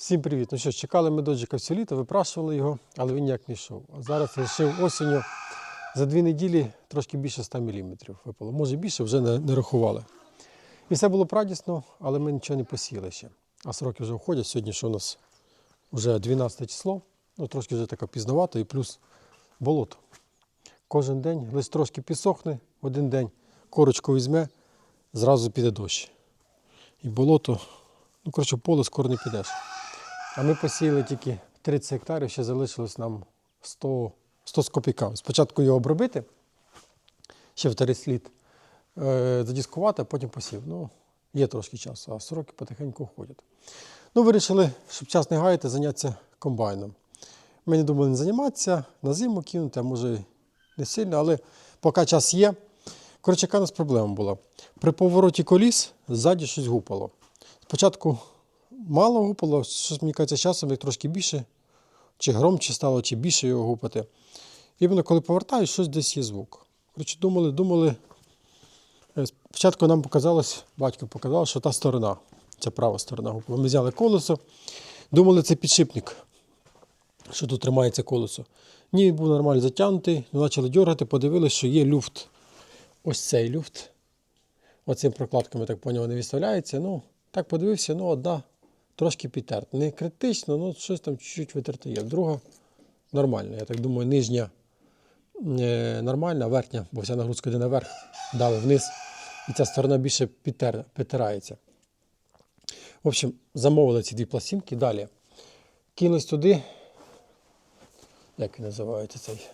Всім привіт! Ну що чекали ми доджика все літо, випрашували його, але він ніяк не йшов. А зараз вирішив осінню за дві неділі трошки більше 100 мм випало. Може більше, вже не, не рахували. І все було радісно, але ми нічого не посіяли ще. А сроки вже входять. Сьогодні що у нас вже 12 число, ну трошки вже таке пізновато і плюс болото. Кожен день лише трошки підсохне, один день корочку візьме, зразу піде дощ. І болото, ну коротше, поле скоро не підеш. А ми посіяли тільки 30 гектарів, ще залишилось нам 100, 100 з копійками. Спочатку його обробити, ще в 30 слід е, задіскувати, а потім посів. Ну, є трошки часу, а сроки потихеньку входять. Ну, вирішили, щоб час не гаяти, зайнятися комбайном. Ми не думали не займатися, на зиму кинути, а може не сильно, але поки час є. Коротше, яка у нас проблема була? При повороті коліс ззаді щось гупало. Спочатку мало гупало, щось мені кажеться, часом як трошки більше, чи громче стало, чи більше його гупати. І воно, коли повертаю, щось десь є звук. Коротше, думали, думали. Е, Спочатку нам показалось, батько показав, що та сторона, ця права сторона гупала. Ми взяли колесо, думали, це підшипник, що тут тримається колесо. Ні, він був нормально затягнутий, почали дергати, подивилися, що є люфт. Ось цей люфт. Оцим прокладками, так поняв, не виставляється. Ну, так подивився, ну, одна трошки підтерта. Не критично, ну щось там чуть-чуть витерте є. Друга нормальна. Я так думаю, нижня е, нормальна, верхня, бо вся нагрузка йде наверх, дали вниз. І ця сторона більше підтер, підтирається. В общем, замовили ці дві пластинки. Далі. Кинулись туди. Як він називається цей?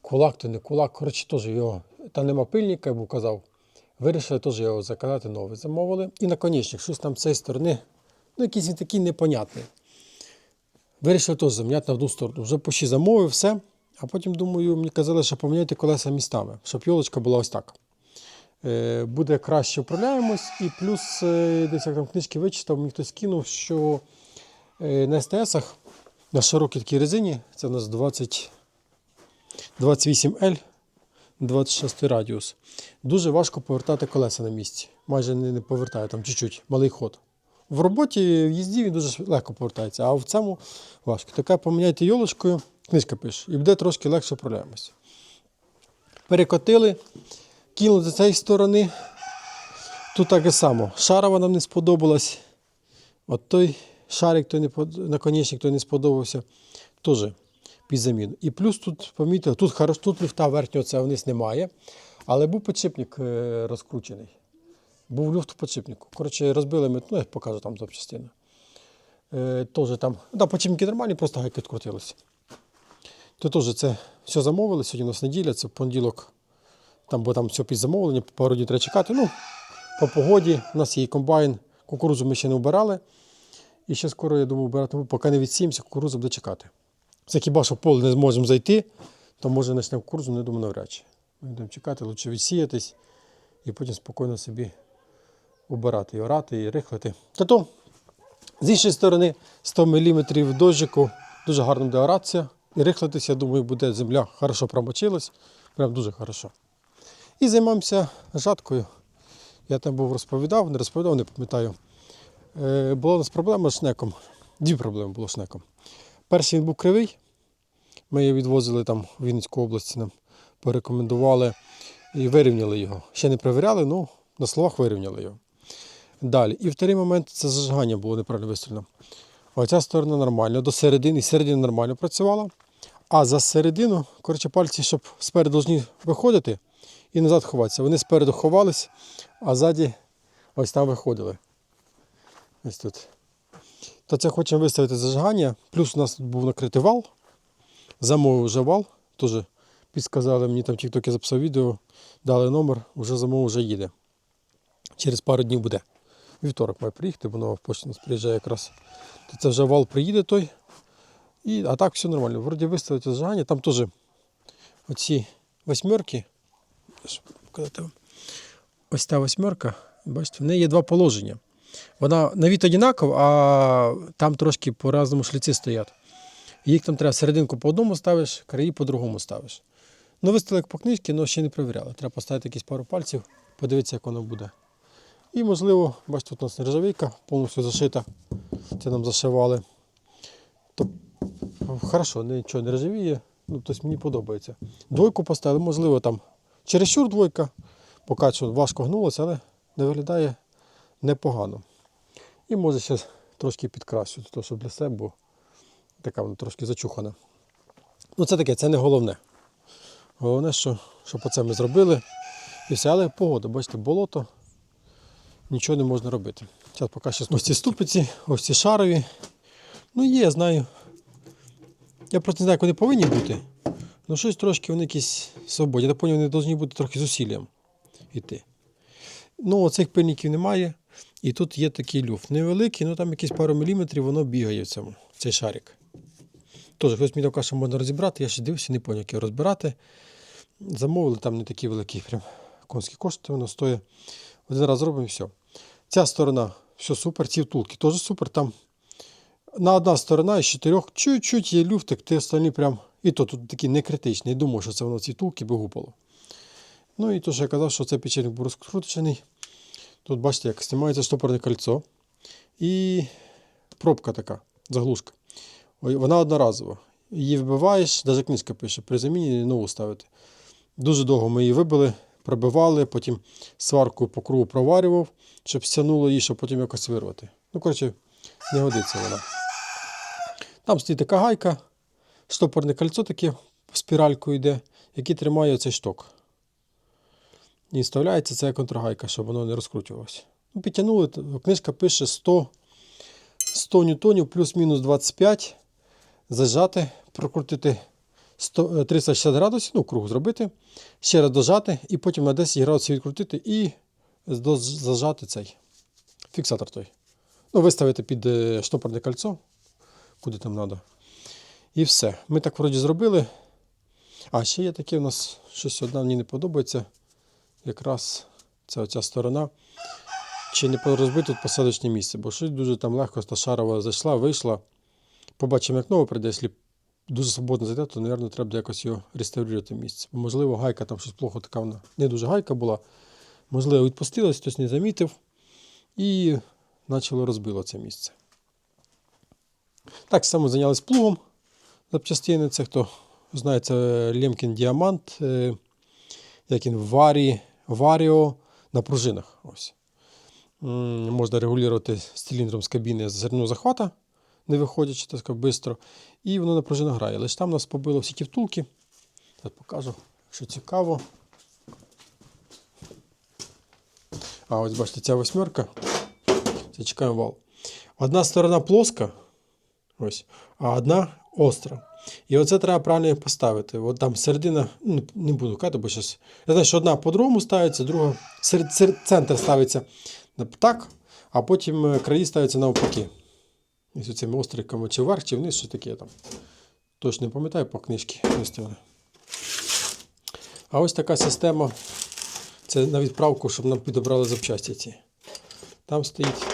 Кулак то не кулак. Коротше, теж його. Там нема пильника, я був казав. Вирішили теж його заказати новий. Замовили. І наконечник, щось там з цієї сторони. Ну, якийсь він такий непонятний. Вирішили теж заміняти на одну сторону. Вже почти замовив все. А потім, думаю, мені казали, що поміняти колеса містами, щоб йолочка була ось так. Е, буде краще управляємось. І плюс, е, десь як там книжки вичитав, мені хтось кинув, що е, на СТС-ах на широкій такій резині, це у нас 20, 28L, 26 радіус. Дуже важко повертати колеса на місці. Майже не, повертає, там чуть-чуть, малий ход. В роботі, в їзді він дуже легко повертається, а в цьому важко. Таке поміняйте йолочкою, книжка пише, і буде трошки легше управляємося. Перекотили, кинули з цієї сторони. Тут так і само. Шарова нам не сподобалась. От той шарик, той не наконечник, той не сподобався. Теж під заміну. І плюс тут, помітили, тут, тут люфта верхнього це вниз немає, але був підшипник е, розкручений. Був люфт в підшипнику. Коротше, розбили ми, ну я покажу там запчастину. Е, теж там, да, підшипники нормальні, просто гайки відкрутилися. То теж це все замовили, сьогодні у нас неділя, це понеділок, там, бо там все під замовлення, пару днів треба чекати. Ну, по погоді, у нас є комбайн, кукурудзу ми ще не вбирали. І ще скоро, я думаю, вбирати, поки не відсіємося, кукурудзу буде чекати. Це хіба що в поле не зможемо зайти, то може почнемо кукурудзу, не думаю, навряд чи. Ми будемо чекати, лучше відсіятись і потім спокійно собі обирати і орати, і рихлити. Та то, з іншої сторони, 100 мм дощику, дуже гарно буде оратися і рихлитися, я думаю, буде земля хорошо промочилась, прям дуже хорошо. І займаємося жаткою. Я там був розповідав, не розповідав, не пам'ятаю. Е, була у нас проблема з шнеком. Дві проблеми було з шнеком. Перший він був кривий. Ми його відвозили там в Вінницьку область, нам порекомендували і вирівняли його. Ще не перевіряли, ну на словах вирівняли його. Далі. І вторий момент це зажигання було неправильно вистрілено. Оця сторона нормально, до середини, і середина нормально працювала. А за середину, коротше, пальці, щоб спереду повинні виходити і назад ховатися. Вони спереду ховались, а ззаді ось там виходили. Ось тут. То це хочемо виставити зажигання. Плюс у нас тут був накритий вал. Замовив вже вал. Теж підсказали мені там тільки записав відео, дали номер, вже замовив, вже їде. Через пару днів буде. Вівторок має приїхати, бо нова почта нас приїжджає якраз. То це вже вал приїде той. І, а так все нормально. Вроді виставити зажигання. Там теж оці восьмерки. Ось та восьмерка, бачите, в неї є два положення. Вона на від одинакова, а там трошки по-разному шліці стоять. Їх там треба серединку по одному ставиш, краї по-другому ставиш. Ну, виставили по книжці, але ще не перевіряли. Треба поставити якісь пару пальців, подивитися, як воно буде. І, можливо, бачите, тут у нас нержавійка повністю зашита. Це нам зашивали. То хорошо, нічого не ржавіє. Ну, тобто мені подобається. Двойку поставили, можливо, там чересчур двойка, поки що важко гнулося, але не виглядає непогано. І може ще трошки підкращу, то щоб для себе, бо така вона трошки зачухана. Ну це таке, це не головне. Головне, що, щоб оце ми зробили. І все, але погода, бачите, болото, нічого не можна робити. Зараз поки що ось ці ступиці, ось ці шарові. Ну є, я знаю. Я просто не знаю, як вони повинні бути. Ну щось трошки вони якісь свободні. Я так вони повинні бути трохи з усіллям йти. Ну, оцих пильників немає. І тут є такий люфт. Невеликий, ну там якісь пару міліметрів воно бігає в цьому, цей шарик. Тож, хтось мені каже, що можна розібрати, я ще дивився, не поняв, як його розбирати. Замовили там не такі великі прям конські кошти, воно стоїть. Один раз зробимо і все. Ця сторона, все супер, ці втулки теж супер. Там на одна сторона із чотирьох чуть-чуть є люфтик, ти остальні прям. І то тут такі не критичні. Я що це воно ці втулки би гупало. Ну і то, що я казав, що цей печерник був розкручений. Тут бачите, як знімається штопорне кольцо. І пробка така, заглушка. Вона одноразова. Її вбиваєш, навіть книжка пише, при заміні нову ставити. Дуже довго ми її вибили, пробивали, потім сварку по кругу проварював, щоб стягнуло її, щоб потім якось вирвати. Ну, коротше, не годиться вона. Там стоїть така гайка, штопорне кольцо таке спіралькою йде, яке тримає цей шток. І вставляється ця контрагайка, щоб воно не розкручувалося. Ну, підтягнули, книжка пише 100, 100 ньютонів плюс-мінус 25. Зажати, прокрутити 100, е, 360 градусів, ну, круг зробити, ще раз дожати, і потім на 10 градусів відкрутити і зажати цей фіксатор той. Ну, виставити під е, штопорне кольцо, куди там треба. І все. Ми так вроді зробили. А ще є таке у нас щось одна мені не подобається. Якраз це оця сторона. Чи не розбити тут посадочне місце, бо щось дуже там легко та шарова зайшла, вийшла. Побачимо, як нове прийде, якщо дуже свободно зайде, то, мабуть, треба якось його реставрувати місце. Бо, можливо, гайка там щось плохо така вона не дуже гайка була. Можливо, відпустилась, хтось не замітив і почало розбило це місце. Так само зайнялись плугом запчастини. Це хто знає, це Лемкін Діамант, е, як він Варі, Варіо на пружинах. Ось. Можна регулювати з циліндром з кабіни зерно захвата, не виходячи так швидко. І воно на пружинах грає. Лише там нас побило всі ті втулки. Зараз покажу, що цікаво. А ось бачите, ця восьмерка. Це чекаємо вал. Одна сторона плоска, ось, а одна остра. І оце треба правильно поставити. От там середина, ну, не буду казати, бо зараз. Я знаю, що одна по-другому ставиться, друга серед, серед, центр ставиться так, а потім е, краї ставляться навпаки. Ось цими остриками, чи вверх, чи вниз, що таке там. Точно не пам'ятаю по книжці. А ось така система. Це на відправку, щоб нам підобрали запчасті ці. Там стоїть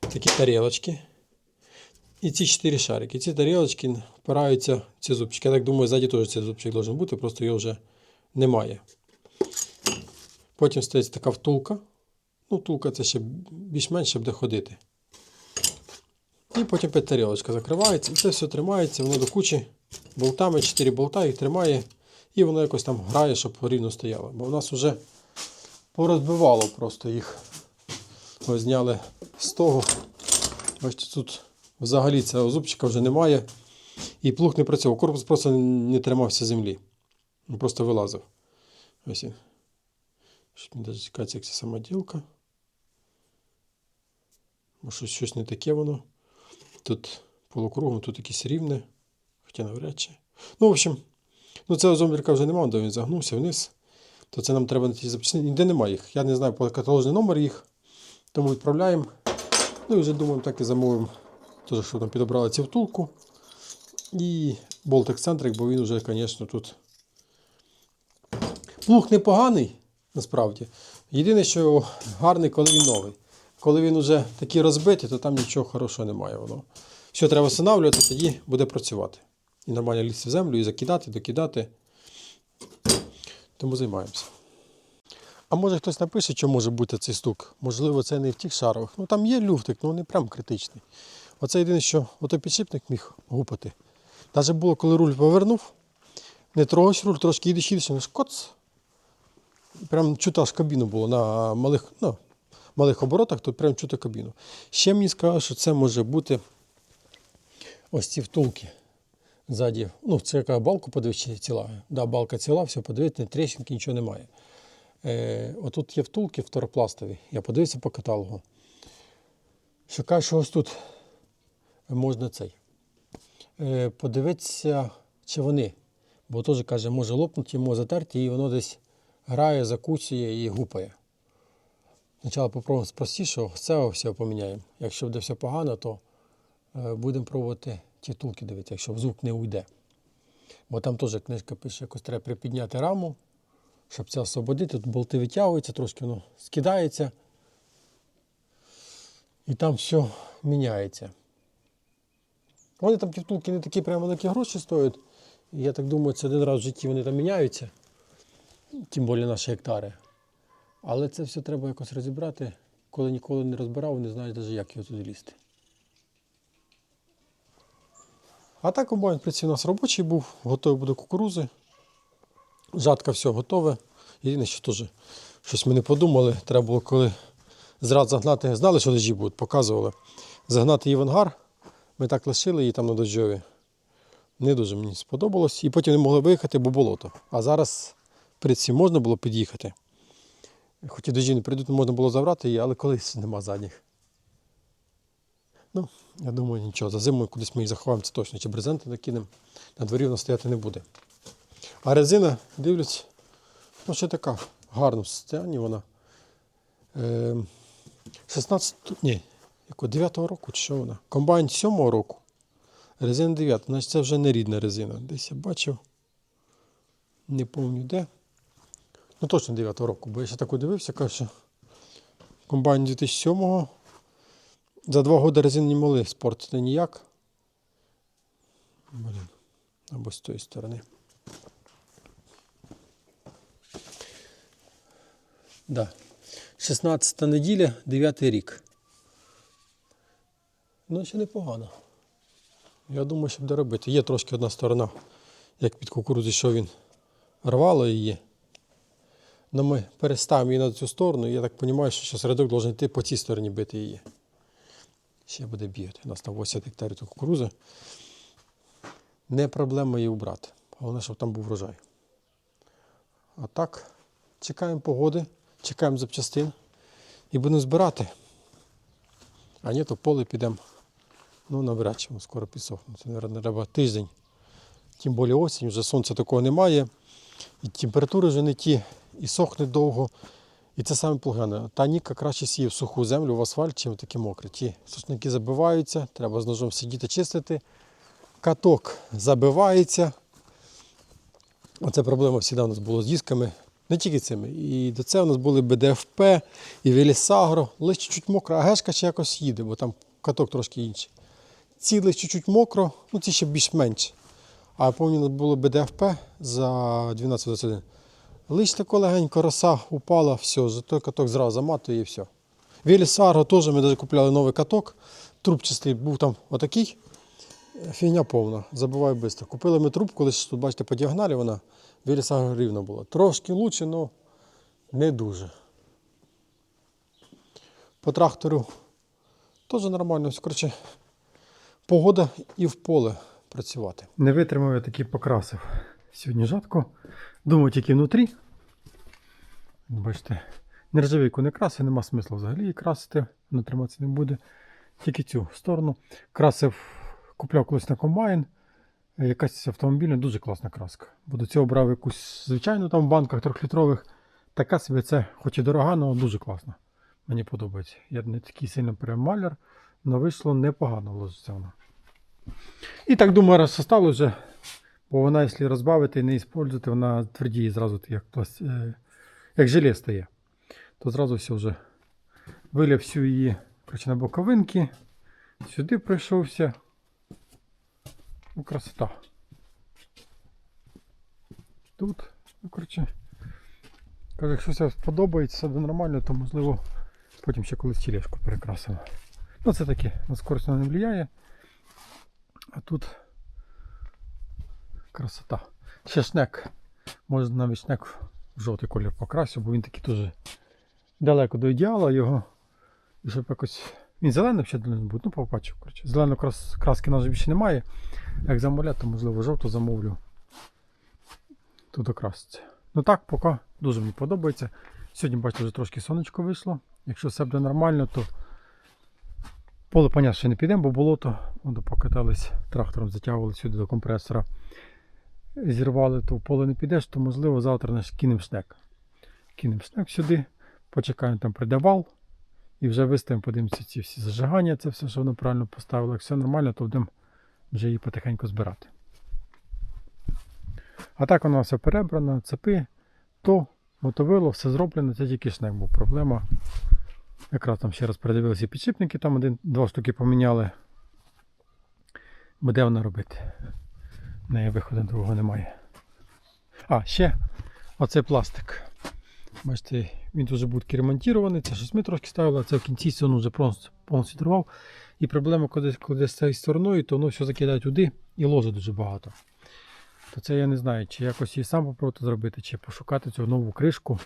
такі тарілочки. І ці чотири шарики. Ці тарілочки впираються в ці зубчики. Я так думаю, ззаді теж цей зубчик має бути, просто його вже немає. Потім стоїть така втулка. Ну, втулка це ще більш-менш буде ходити. І потім п'ять тарілочка закривається. І це все тримається, воно до кучі болтами, 4 болта їх тримає. І воно якось там грає, щоб рівно стояло. Бо в нас вже порозбивало просто їх. Ось зняли з того. Бачите, тут взагалі цього зубчика вже немає. І плуг не працював. Корпус просто не тримався землі. Він просто вилазив. Ось він. Як ця самоділка. Бо щось, щось не таке воно. Тут полукругом, тут якесь рівне. Хоча навряд чи. Ну, в общем, ну цього зомбірка вже немає, де він загнувся вниз. То це нам треба на ті запчастини. Ніде немає їх. Я не знаю по каталожний номер їх. Тому відправляємо. Ну і вже думаємо, так і замовимо. Теж, що там підобрали цю втулку. І болтик центрик, бо він вже, звісно, тут. Плуг непоганий, насправді. Єдине, що гарний, коли він новий. Коли він вже такий розбитий, то там нічого хорошого немає. Воно. Все треба встановлювати, тоді буде працювати. І нормально лізти в землю, і закидати, докидати. Тому займаємося. А може хтось напише, що може бути цей стук. Можливо, це не в тих шарових. Ну там є люфтик, ну не прям критичний. Оце єдине, що отой підшипник міг гупати. Навіть було, коли руль повернув, не трогаєш руль, трошки їдеш, їдеш, і коц. Прям чути аж кабіну було на малих, ну, малих оборотах, то прям чути кабіну. Ще мені сказали, що це може бути ось ці втулки. Ззаді, ну, це яка балку подивись, ціла. Да, балка ціла, все подивитися, не нічого немає. Е, отут є втулки второпластові. Я подивився по каталогу. Що каже, що ось тут можна цей. Е, подивитися, чи вони. Бо теж каже, може лопнути, може затерти, і воно десь грає, закусує і гупає. Спочатку попробуємо з простішого, цього все поміняємо. Якщо буде все погано, то е, будемо пробувати ті втулки дивитися, якщо звук не уйде. Бо там теж книжка пише, якось треба припідняти раму, щоб це освободити. Тут болти витягуються, трошки воно скидається. І там все міняється. Вони там ті втулки не такі прям великі гроші стоять. Я так думаю, це один раз в житті вони там міняються, тим більше наші гектари. Але це все треба якось розібрати. Коли ніколи не розбирав, не знаєш навіть, як його туди лізти. А так комбайн в принципі, у нас робочий був, готовий буде кукурузи. Жатка все готове. Єдине, що теж щось ми не подумали. Треба було, коли зрад загнати, знали, що дожді будуть, показували. Загнати її в ангар. Ми так лишили її там на дождьові. Не дуже мені сподобалось. І потім не могли виїхати, бо болото. А зараз, в принципі, можна було під'їхати. Хоч і дожді не прийдуть, можна було забрати її, але колись нема задніх. Ну, я думаю, нічого. За зимою кудись ми їх заховаємо, це точно. Чи брезенти накинемо. На дворі вона стояти не буде. А резина, дивлюсь, ну ще така в гарному стані вона. Е, 16, ні, якого 9-го року, чи що вона? Комбайн 7-го року. Резина 9, значить це вже не рідна резина. Десь я бачив. Не пам'ятаю де. Ну точно 9-го року, бо я ще так дивився, каже, що комбайн 2007-го. За два роки резину не могли спортити ніяк. Блін. Або з тої сторони. Да. 16 неділя, 9 рік. Ну, ще непогано. Я думаю, що буде робити. Є трошки одна сторона, як під кукурудзі, що він рвало її. Ну ми переставимо її на цю сторону, і я так розумію, що рядок має йти по цій стороні бити її. Ще буде бігати. У нас там 80 гектарів кукурузи. Не проблема її убрати. Головне, щоб там був врожай. А так, чекаємо погоди, чекаємо запчастин і будемо збирати. А ні, то поле підемо. Ну, навряд чи скоро підсохне. Це, мабуть, треба тиждень. Тим більше осінь, вже сонця такого немає. І температури вже не ті, і сохне довго. І це саме погане. Та ніка краще сіє в суху землю, в асфальт, чим такі мокрі. Ті сушники забиваються, треба з ножом сидіти чистити. Каток забивається. Оце проблема завжди у нас була з дисками. Не тільки цими. І до цього у нас були БДФП, і Велісагро. Лише чуть-чуть мокро, а гешка ще якось їде, бо там каток трошки інший. Ці лише чуть-чуть мокро, ну ці ще більш-менш. А пам'ятаю, було БДФП за 12-21. Лиш тако легенько роса упала, все, за той каток зразу заматує і все. Велісарго теж ми навіть купляли новий каток. Трубчастий був там отакий. Фігня повна, забиваю швидко. Купили ми трубку, лише тут, бачите, по діагоналі вона Велісарго рівно була. Трошки краще, але не дуже. По трактору теж нормально. Коротше, погода і в поле працювати. Не витримав я таки покрасив. Сьогодні жатко. Думаю, тільки внутрі. Бачите, нержавійку не красив, нема смислу взагалі її красити, вона триматися не буде. Тільки цю сторону. Красив, купляв колись на комбайн. Якась автомобільна, дуже класна краска. Бо до цього брав якусь звичайну там в банках трьохлітрових. Така собі це, хоч і дорога, але дуже класна. Мені подобається. Я не такий сильно прям маляр, але вийшло непогано вона. І так думаю, раз осталось вже. Бо вона, якщо розбавити і не використовувати, вона твердіє зразу як, е, як желе стає. То зразу все вже виляв всю її коротше, на боковинки. Сюди пройшовся. Ну, красота. Тут, ну, коротше, якщо все сподобається, все нормально, то можливо потім ще колись тілешку перекрасимо. Ну це таке, на скорість воно не впливає. А тут красота. Ще шнек. Може навіть шнек в жовтий колір покрасив, бо він такий дуже далеко до ідеала його. І щоб якось. Він зелений ще повинен бути, ну побачив. Зеленої крас... краски нас більше немає. Як замовляти, то можливо жовту замовлю. Тут окраситься. Ну так, поки дуже мені подобається. Сьогодні, бачите, вже трошки сонечко вийшло. Якщо все буде нормально, то поле, понятно, ще не підемо, бо болото. Покатались трактором, затягували сюди до компресора. Зірвали, то в поле не підеш, то можливо завтра наш кинемо шнек. Кинемо шнек сюди, почекаємо, там прийде вал. І вже виставимо, подивимося ці всі зажигання, це все, що воно правильно поставило. Як все нормально, то будемо вже її потихеньку збирати. А так воно все перебрано, цепи, то мотовило, все зроблено, це тільки шнек був проблема. Якраз там ще раз передивилися підшипники, там один-два штуки поміняли. Буде вона робити. В неї виходу другого немає. А, ще оцей пластик. Бачите, він дуже був ремонтований, це щось ми трошки ставили, а це в кінці він вже повністю відрував. І проблема, коли, коли з цією стороною, то воно все закидає туди і ложе дуже багато. То це я не знаю, чи якось її сам попробувати зробити, чи пошукати цю нову кришку.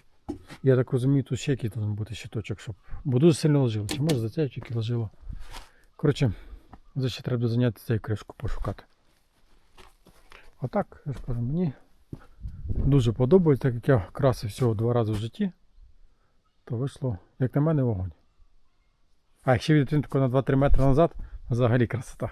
Я так розумію, тут ще який повинен бути щиточок, щоб. Бо дуже сильно ложило. Чи може за це тільки ложило. Коротше, за ще треба зайняти цією кришку пошукати. А так, я ж кажу, мені дуже подобається, так як я красив всього два рази в житті, то вийшло, як на мене, вогонь. А якщо відійти тако на 2-3 метри назад, взагалі красота.